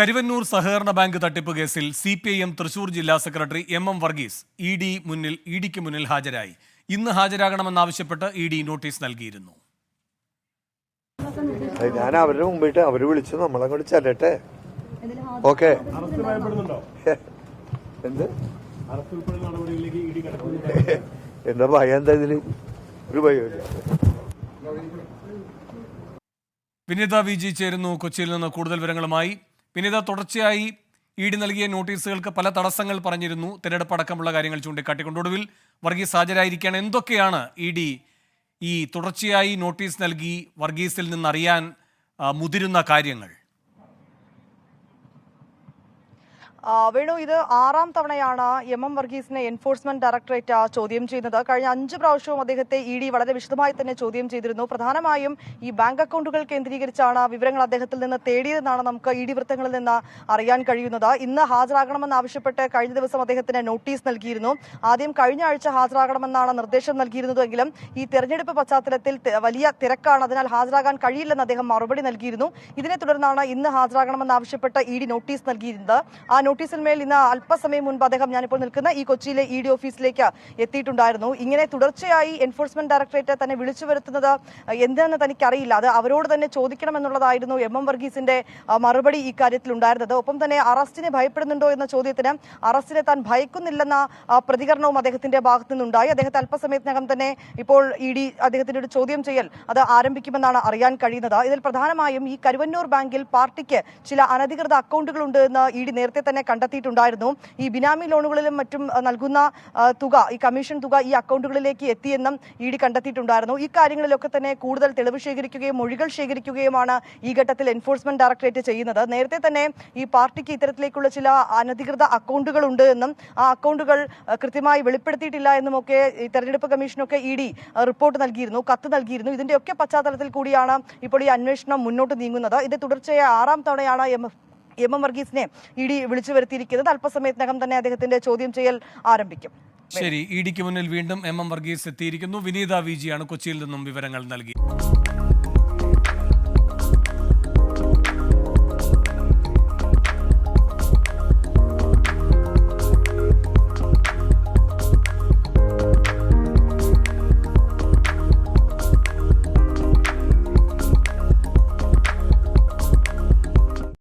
കരുവന്നൂർ സഹകരണ ബാങ്ക് തട്ടിപ്പ് കേസിൽ C P I M Thrissur ജില്ലാ secretary M M Varghese E D മുന്നിൽ ഇ ഡിക്ക് മുന്നിൽ ഹാജരായി. ഇന്ന് ഹാജരാകണമെന്നാവശ്യപ്പെട്ട് ഇ ഡി നോട്ടീസ് നൽകിയിരുന്നു. ഞാൻ അവരുടെ മുമ്പിട്ട് അവർ വിളിച്ചു നമ്മളങ്ങോട്ട് ചെല്ലട്ടെ? ഓക്കെ. എന്ത്? എന്താ ഭയം? എന്താ ഇതിൽ? ഒരു ഭയമില്ല വിനീത വി ജി ചേരുന്നു. കൊച്ചിയിൽ നിന്ന് കൂടുതൽ വിവരങ്ങളുമായി വിനീത തുടർച്ചയായി ഇ ഡി നൽകിയ നോട്ടീസുകൾക്ക് പല തടസ്സങ്ങൾ പറഞ്ഞിരുന്നു. തിരഞ്ഞെടുപ്പ് അടക്കമുള്ള കാര്യങ്ങൾ ചൂണ്ടിക്കാട്ടിക്കൊണ്ട് ഒടുവിൽ വർഗീസ് ഹാജരായിരിക്കുകയാണ്. എന്തൊക്കെയാണ് ഇ ഡി ഈ തുടർച്ചയായി നോട്ടീസ് നൽകി വർഗീസിൽ നിന്നറിയാൻ മുതിരുന്ന കാര്യങ്ങൾ ആ, വേണു ഇത് ആറാം തവണയാണ് എം എം വർഗീസിനെ എൻഫോഴ്സ്മെന്റ് ഡയറക്ടറേറ്റ് ചോദ്യം ചെയ്യുന്നത്. കഴിഞ്ഞ അഞ്ച് പ്രാവശ്യവും അദ്ദേഹത്തെ ഇ ഡി വളരെ വിശദമായി തന്നെ ചോദ്യം ചെയ്തിരുന്നു. പ്രധാനമായും ഈ ബാങ്ക് അക്കൗണ്ടുകൾ കേന്ദ്രീകരിച്ചാണ് വിവരങ്ങൾ അദ്ദേഹത്തിൽ നിന്ന് തേടിയതെന്നാണ് നമുക്ക് ഇ ഡി വൃത്തങ്ങളിൽ നിന്ന് അറിയാൻ കഴിയുന്നത്. ഇന്ന് ഹാജരാകണമെന്ന് ആവശ്യപ്പെട്ട് കഴിഞ്ഞ ദിവസം അദ്ദേഹത്തിന് നോട്ടീസ് നൽകിയിരുന്നു. ആദ്യം കഴിഞ്ഞ ആഴ്ച ഹാജരാകണമെന്നാണ് നിർദ്ദേശം നൽകിയിരുന്നതെങ്കിലും ഈ തെരഞ്ഞെടുപ്പ് പശ്ചാത്തലത്തിൽ വലിയ തിരക്കാണ്. അതിനാൽ ഹാജരാകാൻ കഴിയില്ലെന്ന് അദ്ദേഹം മറുപടി നൽകിയിരുന്നു. ഇതിനെ തുടർന്നാണ് ഇന്ന് ഹാജരാകണമെന്ന് ആവശ്യപ്പെട്ട് ഇ ഡി നോട്ടീസ് നൽകിയിരുന്നത്. ആ നോട്ടീസിന്മേൽ ഇന്ന് അല്പസമയം മുൻപ് അദ്ദേഹം ഞാനിപ്പോൾ നിൽക്കുന്ന ഈ കൊച്ചിയിലെ ഇ ഡി ഓഫീസിലേക്ക് എത്തിയിട്ടുണ്ടായിരുന്നു. ഇങ്ങനെ തുടർച്ചയായി എൻഫോഴ്സ്മെന്റ് ഡയറക്ടറേറ്റ് തന്നെ വിളിച്ചു വരുത്തുന്നത് എന്താണെന്ന് തനിക്കറിയില്ല. അത് അവരോട് തന്നെ ചോദിക്കണമെന്നുള്ളതായിരുന്നു എം എം വർഗീസിന്റെ മറുപടി ഇക്കാര്യത്തിൽ ഉണ്ടായിരുന്നത്. ഒപ്പം തന്നെ അറസ്റ്റിനെ ഭയപ്പെടുന്നുണ്ടോ എന്ന ചോദ്യത്തിന് അറസ്റ്റിനെ താൻ ഭയക്കുന്നില്ലെന്ന പ്രതികരണവും അദ്ദേഹത്തിന്റെ ഭാഗത്തു നിന്നുണ്ടായി. അദ്ദേഹത്തെ അല്പസമയത്തിനകം തന്നെ ഇപ്പോൾ ഇ ഡി അദ്ദേഹത്തിന്റെ ഒരു ചോദ്യം ചെയ്യൽ അത് ആരംഭിക്കുമെന്നാണ് അറിയാൻ കഴിയുന്നത്. ഇതിൽ പ്രധാനമായും ഈ കരുവന്നൂർ ബാങ്കിൽ പാർട്ടിക്ക് ചില അനധികൃത അക്കൗണ്ടുകളുണ്ട് എന്ന് ഇ ഡി നേരത്തെ തന്നെ കണ്ടെത്തിയിട്ടുണ്ടായിരുന്നു. ഈ ബിനാമി ലോണുകളിലും മറ്റും നൽകുന്ന തുക ഈ കമ്മീഷൻ തുക ഈ അക്കൗണ്ടുകളിലേക്ക് എത്തിയെന്നും ഇ ഡി കണ്ടെത്തിയിട്ടുണ്ടായിരുന്നു. ഈ കാര്യങ്ങളിലൊക്കെ തന്നെ കൂടുതൽ തെളിവ് ശേഖരിക്കുകയും മൊഴികൾ ശേഖരിക്കുകയുമാണ് ഈ ഘട്ടത്തിൽ എൻഫോഴ്സ്മെന്റ് ഡയറക്ടറേറ്റ് ചെയ്യുന്നത്. നേരത്തെ തന്നെ ഈ പാർട്ടിക്ക് ഇത്തരത്തിലേക്കുള്ള ചില അനധികൃത അക്കൗണ്ടുകൾ ഉണ്ട് എന്നും ആ അക്കൗണ്ടുകൾ കൃത്യമായി വെളിപ്പെടുത്തിയിട്ടില്ല എന്നുമൊക്കെ ഈ തെരഞ്ഞെടുപ്പ് കമ്മീഷനൊക്കെ ഇ ഡി റിപ്പോർട്ട് നൽകിയിരുന്നു കത്ത് നൽകിയിരുന്നു. ഇതിന്റെയൊക്കെ പശ്ചാത്തലത്തിൽ കൂടിയാണ് ഇപ്പോൾ ഈ അന്വേഷണം മുന്നോട്ട് നീങ്ങുന്നത്. ഇത് തുടർച്ചയായ ആറാം തവണയാണ് എം എം എം വർഗീസിനെ ഇ ഡി വിളിച്ചു വരുത്തിയിരിക്കുന്നത്. അല്പസമയത്തിനകം തന്നെ അദ്ദേഹത്തിന്റെ ചോദ്യം ചെയ്യൽ ആരംഭിക്കും. ശരി ഇ ഡിക്ക് മുന്നിൽ വീണ്ടും എം എം വർഗീസ് എത്തിയിരിക്കുന്നു. വിനീത വിജിയാണ് കൊച്ചിയിൽ നിന്നും വിവരങ്ങൾ നൽകി.